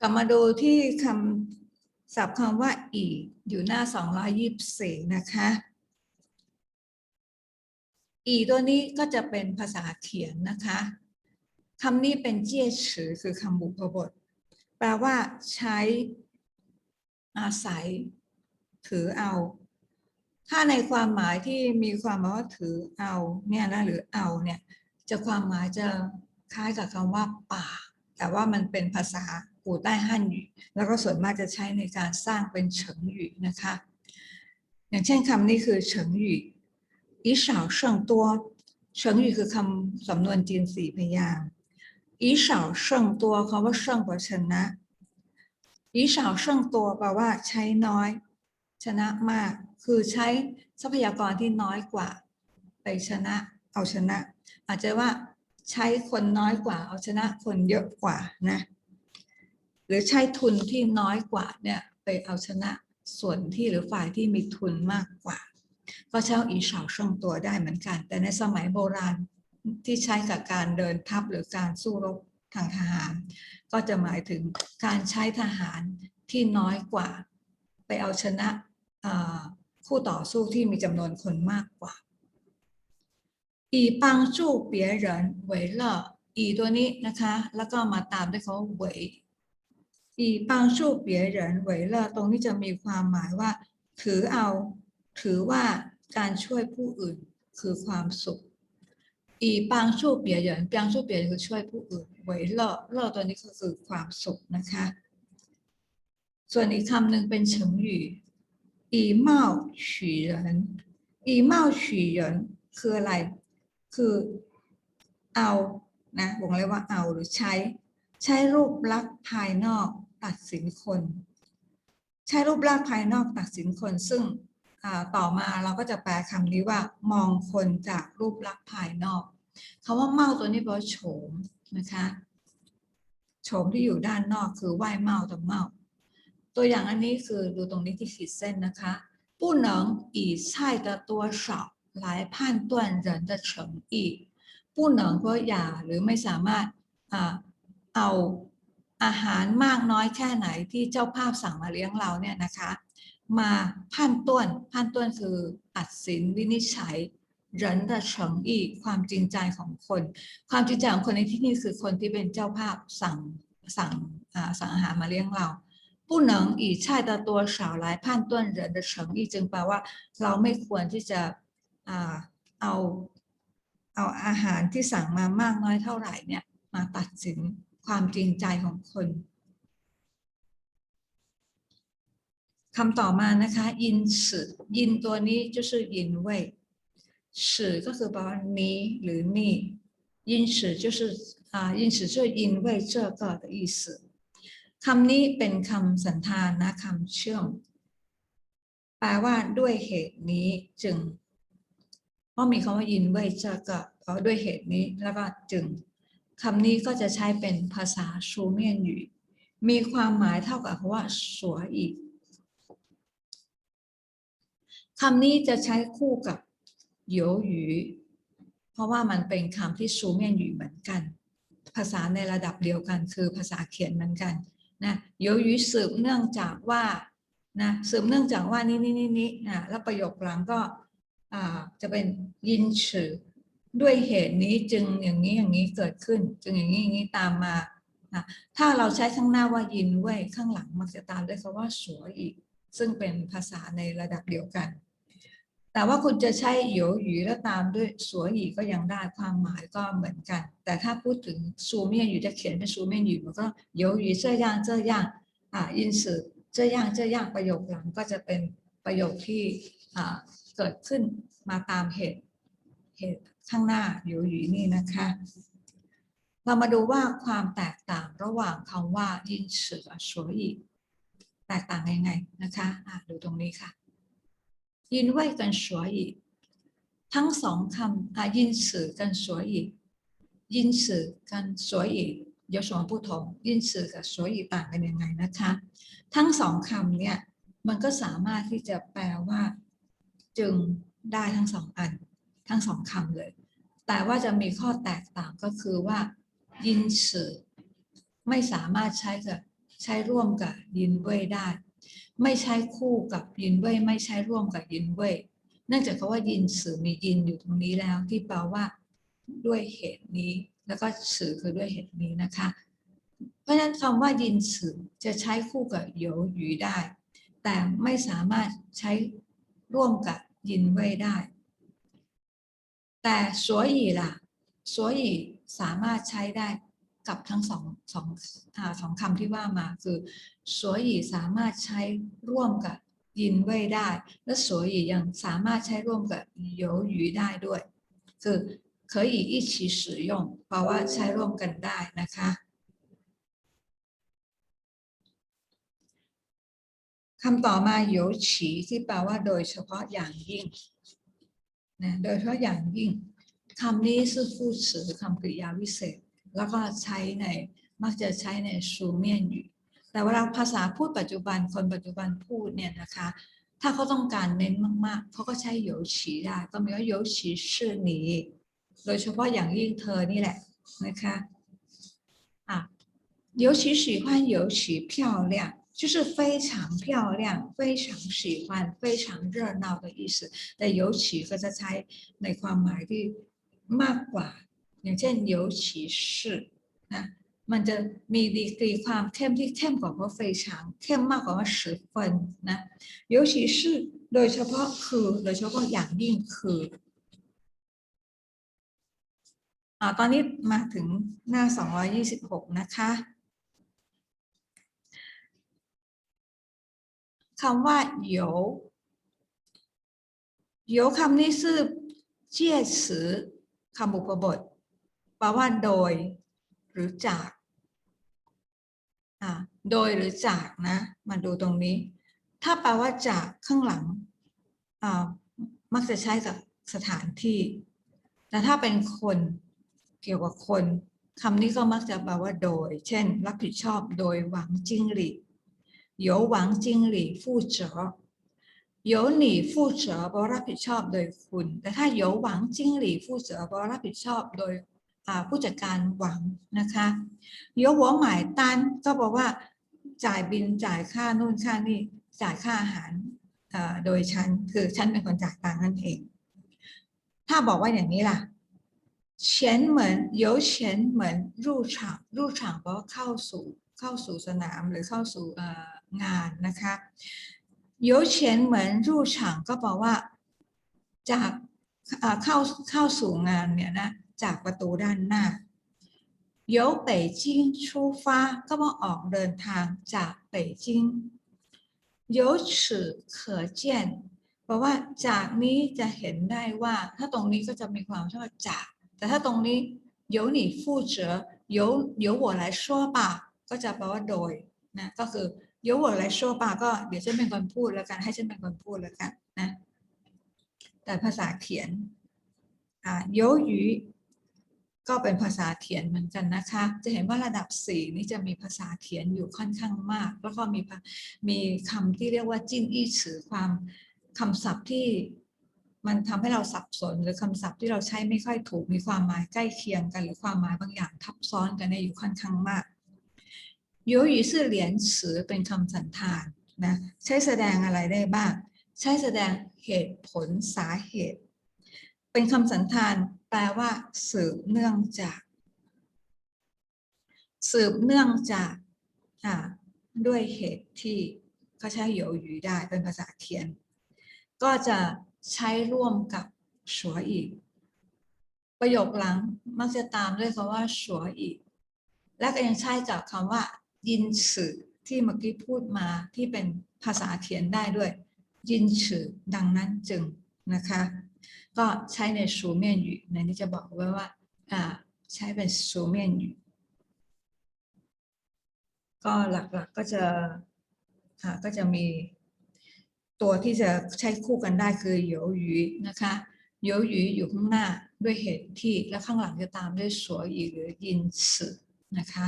กลับมาดูที่คำศัพท์คำว่าอีก อยู่หน้า 224 นะคะ อีตัวนี้ก็จะเป็นภาษาเขียนนะคะคำนี้เป็นเจียฉือคือคำบุพบท แปลว่าใช้อาศัย ถือเอา ถ้าในความหมายที่มีความหมายว่าถือเอาเนี่ยนะหรือเอาเนี่ย จะความหมายจะคล้ายกับคำว่าป่า แต่ว่ามันเป็นภาษา กูใต้ฮั่นแล้วก็ส่วนมากจะใช้ในการสร้างเป็นเฉิงหยู่นะคะ อย่างเช่นคำนี้คือเฉิงหยู่อีสาเชิงตัวเฉิงหยู่คือคำสำนวนจีนสี่พยางค์อีสาเชิงตัวคำว่าเชิงแปลว่าชนะอีสาเชิงตัวแปลว่าใช้น้อย ชนะมาก คือใช้ทรัพยากรที่น้อยกว่า ไปชนะ เอาชนะ อาจจะว่าใช้คนน้อยกว่า เอาชนะคนเยอะกว่านะ หรือใช้ทุนที่น้อยกว่าเนี่ยไปเอาชนะส่วนที่หรือฝ่ายที่มีทุนมากกว่า ก็เช่าอีเฉาช่องตัวได้เหมือนกัน แต่ในสมัยโบราณที่ใช้กับการเดินทัพหรือการสู้รบทางทหาร ก็จะหมายถึงการใช้ทหารที่น้อยกว่า ไปเอาชนะคู่ต่อสู้ที่มีจำนวนคนมากกว่าอีปังจู่เปียเหรินเวยเลออีตัวนี้นะคะ แล้วก็มาตามด้วยเขาเวย อีปางชูเปียเหรินไหวเลอตรงนี้จะมีความหมายว่า ถือเอา ถือว่าการช่วยผู้อื่นคือความสุข อีปางชูเปียเหรินปางชูเปียคือช่วยผู้อื่นไหวเลอเลอตัวนี้ก็คือความสุขนะคะ ส่วนอีกคำหนึ่งเป็นเฉิงหยู่อีเมาฉีเคืออะไร คือเอานะวงเล็บว่าเอาหรือใช้ ใช้รูปลักษณ์ภายนอก ตัดสินคน ใช้รูปลักษณ์ภายนอกตัดสินคน ซึ่งอ่าต่อมาเราก็จะแปลคำนี้ว่า มองคนจากรูปลักษณ์ภายนอกคำว่าเมาตัวนี้แปลว่าโฉมนะคะโฉมที่อยู่ด้านนอกคือไหว้เมาต่เมา ตัวอย่างอันนี้คือดูตรงนี้ที่ขีดเส้นนะคะ不能以菜的多少来判断人的诚意不能ก็อย่าหรือไม่สามารถอ่าเอา อาหารมากน้อยแค่ไหนที่เจ้าภาพสั่งมาเลี้ยงเราเนี่ยนะคะ มาพันต้วนพันต้วนคือตัดสินวินิจฉัยรันระเฉิงอีกความจริงใจของคน ความจริงใจของคนในที่นี้คือคนที่เป็นเจ้าภาพสั่งสั่งสั่งอาหารมาเลี้ยงเราผู้หนังอีชายตาตัวสาวหลายพันต้นรินเฉงอีจึงแปลว่า เราไม่ควรที่จะเอาเอาอาหารที่สั่งมามากน้อยเท่าไหร่เนี่ยมาตัดสิน ความจริงใจของคน คำต่อมานะคะ ยินสือยินตัวนี้就是ยินเว่ยสือก็คือแปลว่านี้หรือนี่ยินสือ就是อ่ายินสือ就是因为这个的意思คำนี้เป็นคำสันธานนะคำเชื่อม แปลว่าด้วยเหตุนี้จึง เพราะมีคำว่ายินเว่ยเจ้าก็เพราะด้วยเหตุนี้แล้วก็จึง คำนี้ก็จะใช้เป็นภาษาชูเมียนหยูมีความหมายเท่ากับคำว่าสวอีกคำนี้จะใช้คู่กับโยวหยูเพราะว่ามันเป็นคำที่ชูเมียนหยูเหมือนกัน ภาษาในระดับเดียวกันคือภาษาเขียนเหมือนกันนะโยวหยูสืบเนื่องจากว่านะสืบเนื่องจากว่านี่นี่นี่นี่นะแล้วประโยคหลังก็อ่าจะเป็นยินสือ ด้วยเหตุนี้จึงอย่างนี้อย่างนี้เกิดขึ้น จึงอย่างนี้อย่างนี้ตามมานะถ้าเราใช้ข้างหน้าว่ายินเว้ยข้างหลังมักจะตามด้วยคำว่าสวยอีก ซึ่งเป็นภาษาในระดับเดียวกัน แต่ว่าคุณจะใช้โยหยูแล้วตามด้วยสวยอีกก็ยังได้ความหมายก็เหมือนกัน แต่ถ้าพูดถึงซูเมียนอยู่จะเขียนเป็นซูเมียนอยู่มันก็โยหยูเจ้าย่างเจ้าย่างอ่ายินสือเจ้าย่างเจ้าย่างประโยคหลังก็จะเป็นประโยคที่อ่าเกิดขึ้นมาตามเหตุเหตุ ข้างหน้าโยหยูนี่นะคะ เรามาดูว่าความแตกต่างระหว่างคำว่ายินสือกับสวยอีกแตกต่างยังไงนะคะอ่ะดูตรงนี้ค่ะ ยินเว่ยกันสวยอีกทั้งสองคำอ่ะยินสือกันสวยอีกยินสือกันสวยอีก有什么不同ยินสือกับสวยอีกต่างกันยังไงนะคะ ทั้งสองคำเนี่ยมันก็สามารถที่จะแปลว่า จึงได้ทั้งสองอัน ทั้งสองคำเลย แต่ว่าจะมีข้อแตกต่างก็คือว่า ยินสือไม่สามารถใช้กับใช้ร่วมกับยินเว่ยได้ ไม่ใช้คู่กับยินเว่ยไม่ใช้ร่วมกับยินเว่ยเนื่องจากคำว่ายินสื่อมียินอยู่ตรงนี้แล้ว ที่แปลว่า ด้วยเหตุนี้ แล้วก็สื่อคือด้วยเหตุนี้นะคะ เพราะฉะนั้นคำว่ายินสื่อจะใช้คู่กับโยหยูได้ แต่ไม่สามารถใช้ร่วมกับยินเว่ยได้ แต่สวยอีล่ะสวยอีสามารถใช้ได้กับทั้งสองสองสองคำที่ว่ามาคือสวยอีสามารถใช้ร่วมกับยินไว้ได้ และสวยอียังสามารถใช้ร่วมกับโยหยูได้ด้วย คือเคยอีอีฉี使用แปลว่าใช้ร่วมกันได้นะคะคำต่อมาโยฉีที่แปลว่าโดยเฉพาะอย่างยิ่ง นะโดยเฉพาะอย่างยิ่งคำนี้คือ副词คำกริยาวิเศษ แล้วก็ใช้ในมักจะใช้ใน书面语แต่เวลาภาษาพูดปัจจุบันคนปัจจุบันพูดเนี่ยนะคะ ถ้าเขาต้องการเน้นมากๆเขาก็ใช้โยฉีได้ก็หมายว่าโยฉีชื่อนี้โดยเฉพาะอย่างยิ่งเธอนี่แหละนะคะอ่ะ尤其喜欢尤其漂亮 就是非常漂亮，非常喜欢，非常热闹的意思。แต่尤其ก็จะใช้ในความหมายที่มากกว่า อย่างเช่น尤其是นะ มันจะมีดีกรีความเข้มที่เข้มกว่าว่า非常เข้มมากกว่าว่า十分นะ尤其是โดยเฉพาะคือ โดยเฉพาะอย่างยิ่งคืออ่าตอนนี้มาถึงหน้า 226 นะคะ คำว่าโยโยคำนี้ชื่อเจียสือคำบุพบทแปลว่าโดยหรือจากโดยหรือจากนะ มาดูตรงนี้ ถ้าแปลว่าจากข้างหลัง มักจะใช้กับสถานที่ แต่ถ้าเป็นคนเกี่ยวกับคนคำนี้ก็มักจะแปลว่าโดย เช่น รับผิดชอบโดยหวังจิ้งหรีด 由王经理负责由你负责แปลว่ารับผิดชอบโดยคุณ แต่ถ้า由王经理负责แปลว่ารับผิดชอบโดยอ่าผู้จัดการหวังนะคะ由我买单ก็บอกว่า จ่ายบินจ่ายค่านู่นค่านี่จ่ายค่าอาหารอ่าโดยฉันคือฉันเป็นคนจ่ายตังค์นั่นเอง ถ้าบอกว่าอย่างนี้ล่ะ前门由前门入场入场แปลว่าเข้าสู่เข้าสู่สนามหรือเข้าสู่เอ่อ งานนะคะ由前门入场ก็แปลว่า จากเอ่อเข้าเข้าสู่งานเนี่ยนะจากประตูด้านหน้า由北京出发ก็ว่าออกเดินทางจาก北京由此可见แปลว่าจากนี้จะเห็นได้ว่า ถ้าตรงนี้ก็จะมีความชอบจาก แต่ถ้าตรงนี้由你负责由由我来说吧ก็จะแปลว่าโดยนะก็คือ your work like show ป่าก็เดี๋ยวฉันเป็นคนพูดแล้วกัน ให้ฉันเป็นคนพูดแล้วกันนะ แต่ภาษาเขียนอ่าโยหยก็เป็นภาษาเขียนเหมือนกันนะคะ จะเห็นว่าระดับสี่นี่จะมีภาษาเขียนอยู่ค่อนข้างมาก แล้วก็มีมีคำที่เรียกว่าจิ้งอี้ฉือความคำศัพท์ที่มันทำให้เราสับสน หรือคำศัพท์ที่เราใช้ไม่ค่อยถูกมีความหมายใกล้เคียงกัน หรือความหมายบางอย่างทับซ้อนกันในอยู่ค่อนข้างมาก ยูยีสื่อเหรียญสือเป็นคำสันธานนะใช้แสดงอะไรได้บ้าง ใช้แสดงเหตุผลสาเหตุ เป็นคำสันธานแปลว่า สืบเนื่องจาก สืบเนื่องจากด้วยเหตุที่ก็ใช้โยยวได้เป็นภาษาเทียน ก็จะใช้ร่วมกับสัวอีก ประโยคหลังมักจะตามด้วยคำว่าสัวอีก และก็ยังใช้กับคำว่า ยินสือที่เมื่อกี้พูดมาที่เป็นภาษาเทียนได้ด้วย ยินสือดังนั้นจึงนะคะ ก็ใช้ในสูเมียนอยู่ในนี้จะบอกไว้ว่าอ่าใช้เป็นสูเมียนอยู่ก็หลักๆกก็จะก็จะมีตัวที่จะใช้คู่กันได้คือโยหยีนะคะโยหยีอยู่ข้างหน้าด้วยเหตุที่และข้างหลังจะตามด้วยสวยอีกหรือยินสึนะคะ